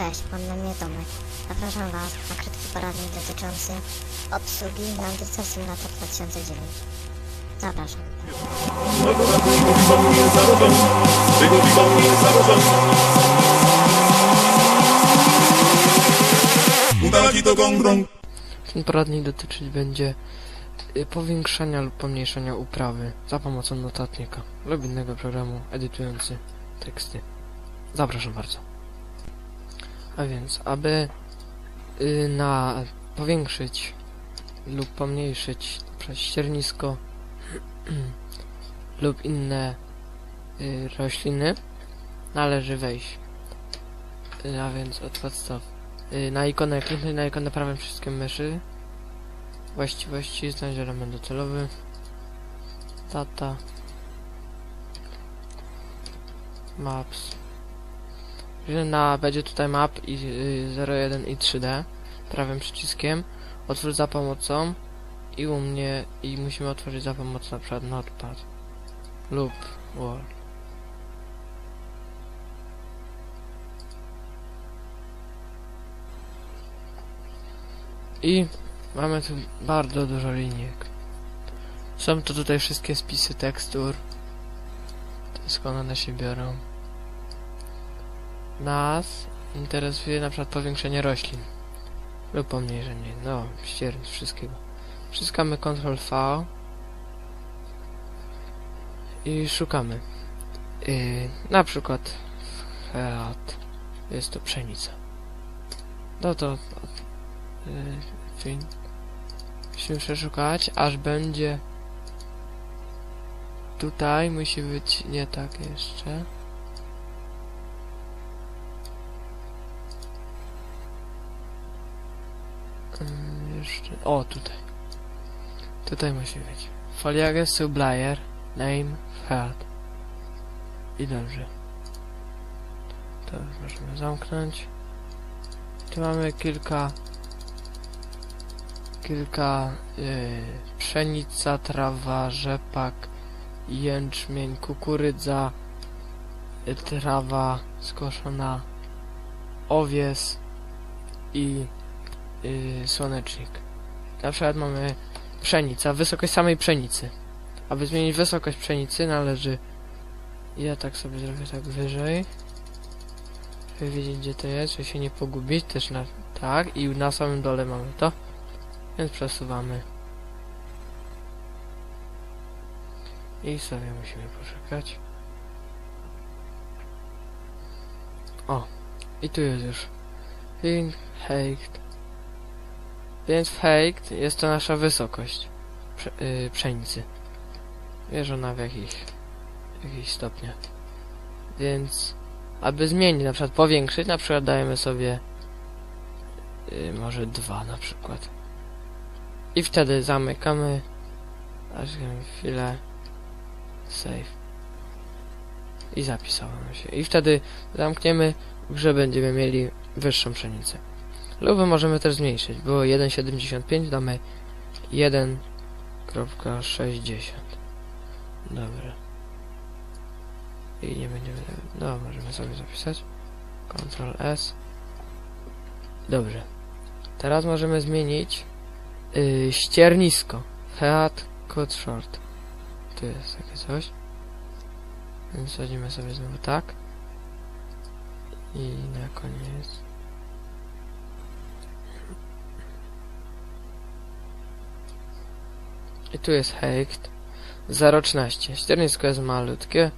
Cześć, mam na mnie Tomek. Zapraszam Was na krótki poradnik dotyczący obsługi Landyca Simulator 2009. Zapraszam. Un tabakito con ron. Ten poradnik dotyczyć będzie y, powiększania lub pomniejszania uprawy za pomocą notatnika lub innego programu edytujący teksty. Zapraszam bardzo. A więc, aby y, na powiększyć lub pomniejszyć przez ściernisko lub inne y, rośliny należy wejść. Y, a więc od podstaw. Na ikonę kliknąć na ikonę prawym wszystkie myszy. Właściwości znaleźć element docelowy. Data. Maps na będzie tutaj map i y, 01 i 3D prawym przyciskiem otwórz za pomocą i u mnie i musimy otworzyć za pomocą na przykład notepad lub word I mamy tu bardzo dużo linijek. Są to tutaj wszystkie spisy tekstur. Skąd one się biorą. Nas interesuje na przykład powiększenie roślin. Lub pomniejszenie, no, ściernic, wszystkiego. Wciskamy Ctrl V i szukamy. Yy, na przykład Heat. Jest to pszenica. No to yy. Musimy przeszukać, aż będzie tutaj musi być nie tak jeszcze. Ym, Jeszcze. O, tutaj. Tutaj musi być. Foliage Sublier, name, head. I dobrze. To już możemy zamknąć. Tu mamy kilka kilka y, pszenica, trawa, rzepak, jęczmień, kukurydza, y, trawa skoszona, owies i y, słonecznik. Na przykład mamy pszenica, wysokość samej pszenicy. Aby zmienić wysokość pszenicy należy ja tak sobie zrobię tak wyżej żeby wiedzieć gdzie to jest, żeby się nie pogubić też na tak i na samym dole mamy to więc przesuwamy. I sobie musimy poczekać. O, i tu jest już. Ping, height. Więc height jest to nasza wysokość prze, yy, pszenicy. Mierzona w jakich, w jakichś stopniach. Więc, aby zmienić, na przykład powiększyć, na przykład dajemy sobie yy, może dwa na przykład. I wtedy zamykamy. Aż chwilę. Save. I zapisało nam się. I wtedy zamkniemy, że będziemy mieli wyższą pszenicę. Lub możemy też zmniejszyć. Było 1,75, damy 1,60. Dobra. I nie będziemy... No, możemy sobie zapisać. Ctrl S. Dobrze. Teraz możemy zmienić Yy, ściernisko. Heat Cut Short. Tu jest takie coś. Więc sobie znowu tak. I na koniec. I tu jest height 0,13. Ściernisko jest malutkie.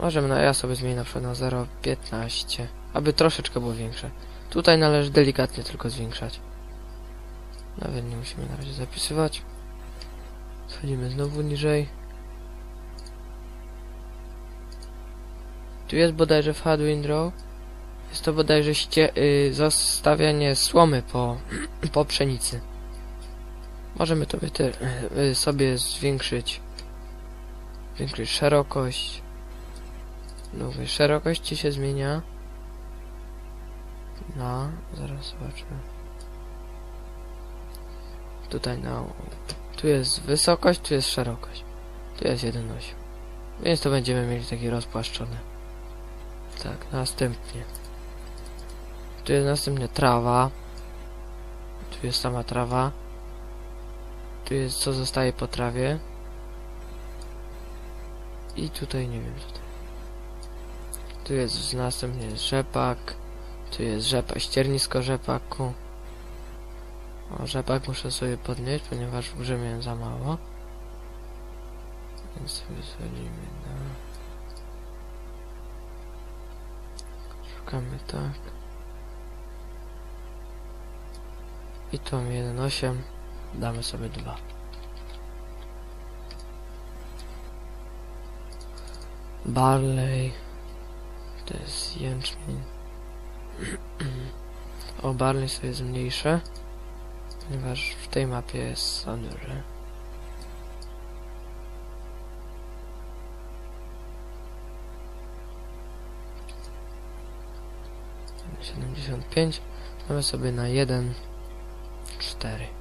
Możemy, na, ja sobie zmienię na przykład na 0,15. Aby troszeczkę było większe. Tutaj należy delikatnie tylko zwiększać. Nawet nie musimy na razie zapisywać. Schodzimy znowu niżej. Tu jest bodajże w Hard Windrow. Jest to bodajże ście, y, zostawianie słomy po, po pszenicy. Możemy te, y, sobie zwiększyć. Zwiększyć szerokość. Nowy szerokość się zmienia. Na, zaraz zobaczymy tutaj na tu jest wysokość, tu jest szerokość tu jest 1,8 więc to będziemy mieli taki rozpłaszczony tak, następnie Tu jest następnie trawa. Tu jest sama trawa. Tu jest co zostaje po trawie. I tutaj nie wiem co to. Tu jest następnie jest rzepak. Tu jest rzepa, ściernisko rzepaku. O, rzepak muszę sobie podnieść, ponieważ w grze miałem za mało. Więc wysadzimy na... Szukamy tak. I tu mam 1,8. Damy sobie 2. Barley. To jest jęczmień. O, barley sobie jest mniejsze. Ponieważ w tej mapie jest za duże. Siedemdziesiąt pięć. Damy sobie na jeden, cztery.